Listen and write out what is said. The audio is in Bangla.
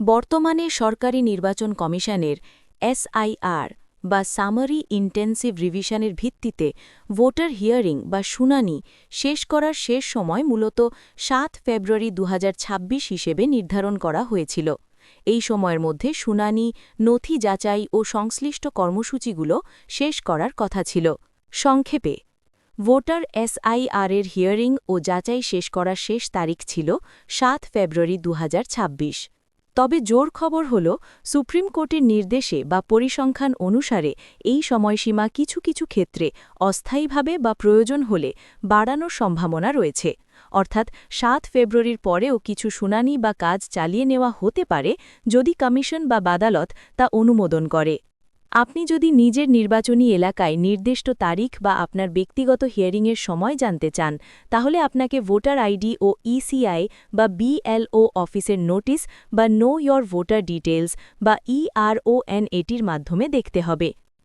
বর্তমানে সরকারি নির্বাচন কমিশনের এসআইআর বা সামারি ইন্টেন্সিভ রিভিশনের ভিত্তিতে ভোটার হিয়ারিং বা শুনানি শেষ করার শেষ সময় মূলত সাত ফেব্রুয়ারি দুহাজার ছাব্বিশ হিসেবে নির্ধারণ করা হয়েছিল। এই সময়ের মধ্যে শুনানি, নথি যাচাই ও সংশ্লিষ্ট কর্মসূচিগুলো শেষ করার কথা ছিল। সংক্ষেপে, ভোটার এসআইআর এর হিয়ারিং ও যাচাই শেষ করার শেষ তারিখ ছিল সাত ফেব্রুয়ারি দু হাজার ছাব্বিশ। তবে জোর খবর হল, সুপ্রিম কোর্টের নির্দেশে বা পরিসংখ্যান অনুসারে এই সময়সীমা কিছু কিছু ক্ষেত্রে অস্থায়ীভাবে বা প্রয়োজন হলে বাড়ানোর সম্ভাবনা রয়েছে। অর্থাৎ সাত ফেব্রুয়ারির পরেও কিছু শুনানি বা কাজ চালিয়ে নেওয়া হতে পারে যদি কমিশন বা বাদালত তা অনুমোদন করে। আপনি যদি নিজের নির্বাচনী এলাকায় নির্দিষ্ট তারিখ বা আপনার ব্যক্তিগত হিয়ারিংয়ের সময় জানতে চান, তাহলে আপনাকে ভোটার আইডি ও ইসিআই বা বিএলও অফিসের নোটিশ বা নো ইয়র ভোটার ডিটেলস বা ইআরওএন এটির মাধ্যমে দেখতে হবে।